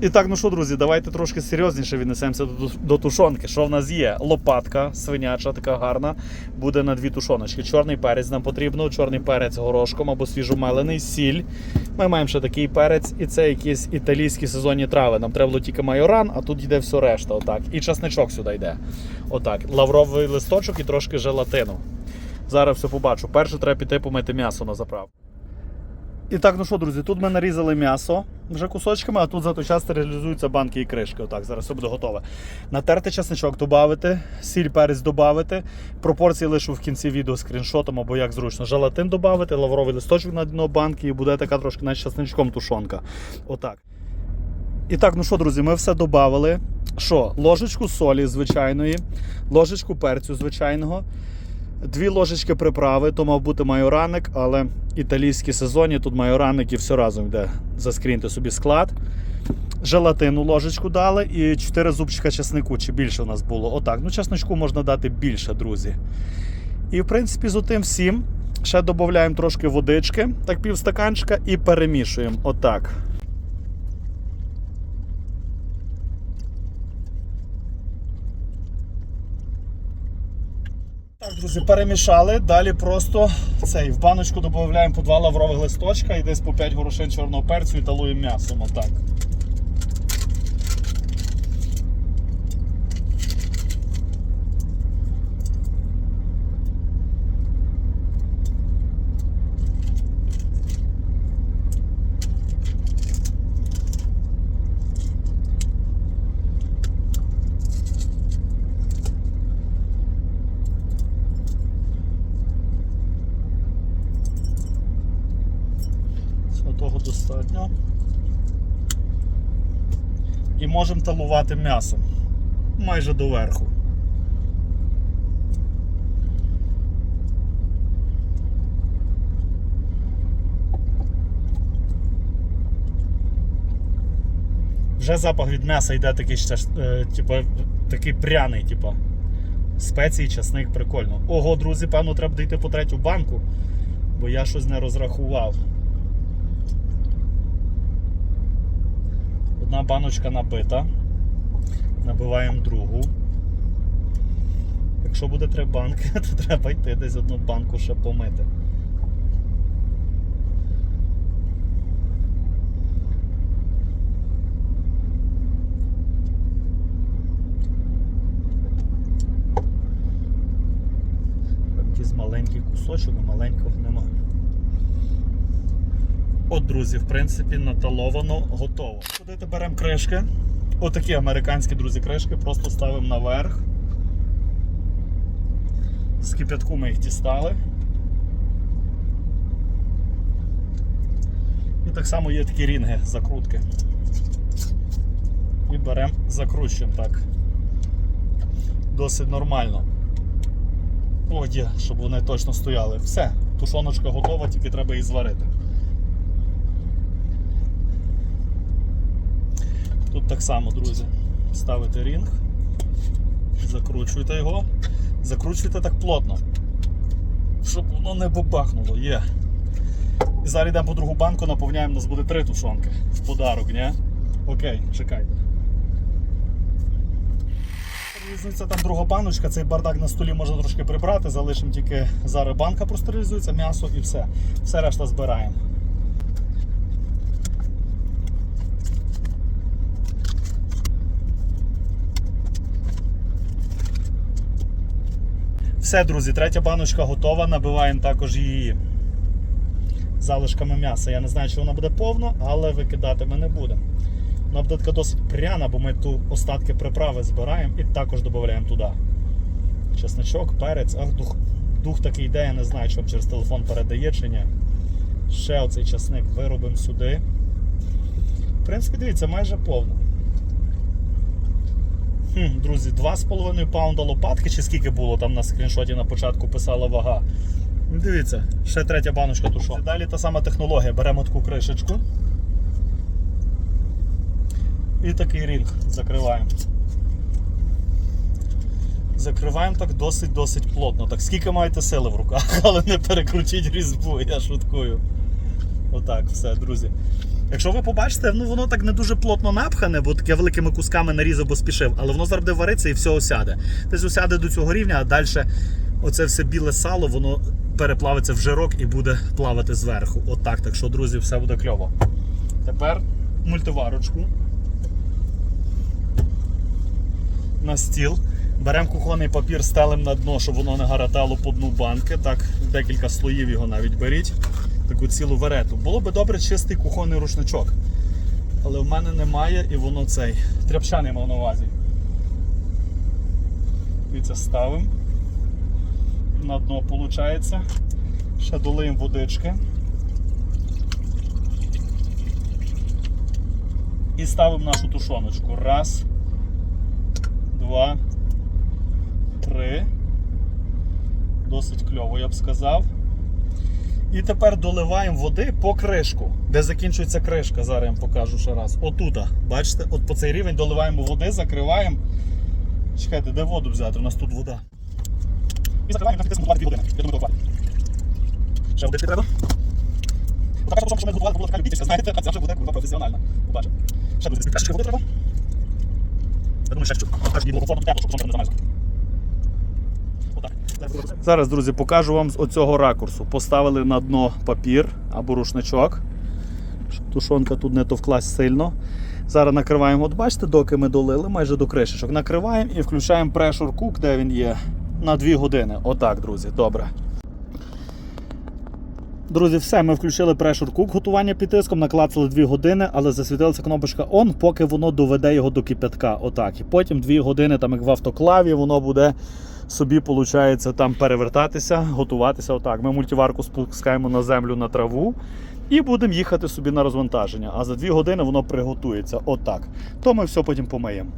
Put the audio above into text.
І так, ну що, друзі, давайте трошки серйозніше віднесемося до, до тушонки. Що в нас є? Лопатка свиняча, така гарна, буде на дві тушоночки. Чорний перець нам потрібно, чорний перець горошком або свіжомелений, сіль. Ми маємо ще такий перець, і це якісь італійські сезонні трави. Нам треба було тільки майоран, а тут йде все решта. Отак. І часничок сюди йде. Отак. Лавровий листочок і трошки желатину. Зараз все побачу. Перше треба піти помити м'ясо на заправку. І так, ну що, друзі, тут ми нарізали м'ясо вже кусочками, а тут за той час стерилізуються банки і кришки. Отак, зараз все буде готове. Натерти чесничок додати, сіль перець додати. Пропорції лишу в кінці відео скріншотом або як зручно. Желатин додати, лавровий листочок на дно банки і буде така трошки навіть чесничком тушонка. Отак. І так, ну що, друзі, ми все додали. Що? Ложечку солі звичайної, ложечку перцю звичайного. Дві ложечки приправи, то мав бути майораник, але італійські сезонні, тут майораник і все разом йде. Заскріньте собі склад. Желатину ложечку дали і 4 зубчика чеснику, чи більше у нас було. Отак. Ну, чесночку можна дати більше, друзі. І в принципі, з отим всім ще додаємо трошки водички, так пів стаканчика, і перемішуємо. Отак. Так, друзі, перемішали. Далі просто цей в баночку додаємо по два лаврових листочка і десь по 5 горошин чорного перцю і талуємо м'ясом. Отак. І можемо талувати м'ясом майже доверху. Вже запах від м'яса йде такий, е, типу, такий пряний, типу. Спеції, часник, прикольно. Ого, друзі, певно, треба дійти по третю банку, бо я щось не розрахував. Одна баночка набита. Набиваємо другу. Якщо буде три банки, то треба йти десь одну банку ще помити. Якийсь маленький кусочок, маленького немає. От, друзі, в принципі, наталовано готово. Сюди беремо кришки. Отакі американські, друзі, кришки, просто ставимо наверх. З кипятку ми їх дістали. І так само є такі рінги, закрутки. І беремо, закручуємо так. Досить нормально. О, є, щоб вони точно стояли. Все, тушоночка готова, тільки треба її зварити. Тут так само, друзі, ставите рінг, закручуєте його, закручуєте так плотно, щоб воно не бабахнуло, є. І зараз йдемо по другу банку, наповняємо, у нас буде три тушонки в подарок, ні? Окей, чекайте. Різниця там друга баночка, цей бардак на столі можна трошки прибрати, залишимо тільки зараз банка простерилізується, м'ясо і все. Все решта збираємо. Все, друзі, третя баночка готова. Набиваємо також її залишками м'яса. Я не знаю, чи вона буде повна, але викидати ми не будемо. Вона буде така досить пряна, бо ми ту остатки приправи збираємо і також додаємо туди. Чесночок, перець, ах, дух, дух такий йде, я не знаю, чи вам через телефон передає чи ні. Ще оцей часник виробимо сюди. В принципі, дивіться, майже повна. Хм, друзі, 2,5 паунда лопатки, чи скільки було там на скріншоті на початку писала вага. Дивіться, ще третя баночка тушонки. Далі та сама технологія. Беремо таку кришечку. І такий рінг закриваємо. Закриваємо так досить-досить плотно. Так, скільки маєте сили в руках, але не перекрутіть різьбу, я шуткую. Отак, все, друзі. Якщо ви побачите, ну воно так не дуже плотно напхане, бо таке великими кусками нарізав, бо спішив, але воно зараз буде варитися і все осяде. Десь осяде до цього рівня, а далі оце все біле сало, воно переплавиться в жирок і буде плавати зверху. Отак. Так що, друзі, все буде кльово. Тепер мультиварочку. На стіл. Беремо кухонний папір, стелимо на дно, щоб воно не гаратало по дну банки. Так, декілька слоїв його навіть беріть. Таку цілу верету. Було би добре чистий кухонний рушничок. Але в мене немає і воно цей. Тряпчаний мав на увазі. Дивіться, ставимо. На дно виходить. Ще долиємо водички. І ставимо нашу тушоночку. Раз, два, три. Досить кльово, я б сказав. І тепер доливаємо води по кришку, де закінчується кришка. Зараз я вам покажу ще раз. Отута. Бачите? От по цей рівень доливаємо води, закриваємо. Чекайте, де воду взяти? У нас тут вода. І закриваємо на тиску 2 години. Я думаю, хватить. Ще водички треба. Отака щоб що ми готували, була така любительська, знаєте, а ця вже буде професіональна. Побачимо. Ще буде води треба. Я думаю, ще чуть. Аж було комфортно тепло, щоб тушонка не замерзла. Зараз, друзі, покажу вам з оцього ракурсу. Поставили на дно папір або рушничок, щоб тушонка тут не товклась сильно. Зараз накриваємо, от бачите, доки ми долили майже до кришечок. Накриваємо і включаємо pressure cook, де він є, на 2 години. Отак, друзі, добре. Друзі, все, ми включили pressure cook, готування під тиском, наклацали 2 години, але засвітилася кнопочка ON, поки воно доведе його до кип'ятка. Отак. І потім 2 години, там як в автоклаві, воно буде собі, виходить, там перевертатися, готуватися. Отак. Ми мультиварку спускаємо на землю на траву і будемо їхати собі на розвантаження. А за дві години воно приготується. Отак. То ми все потім помиємо.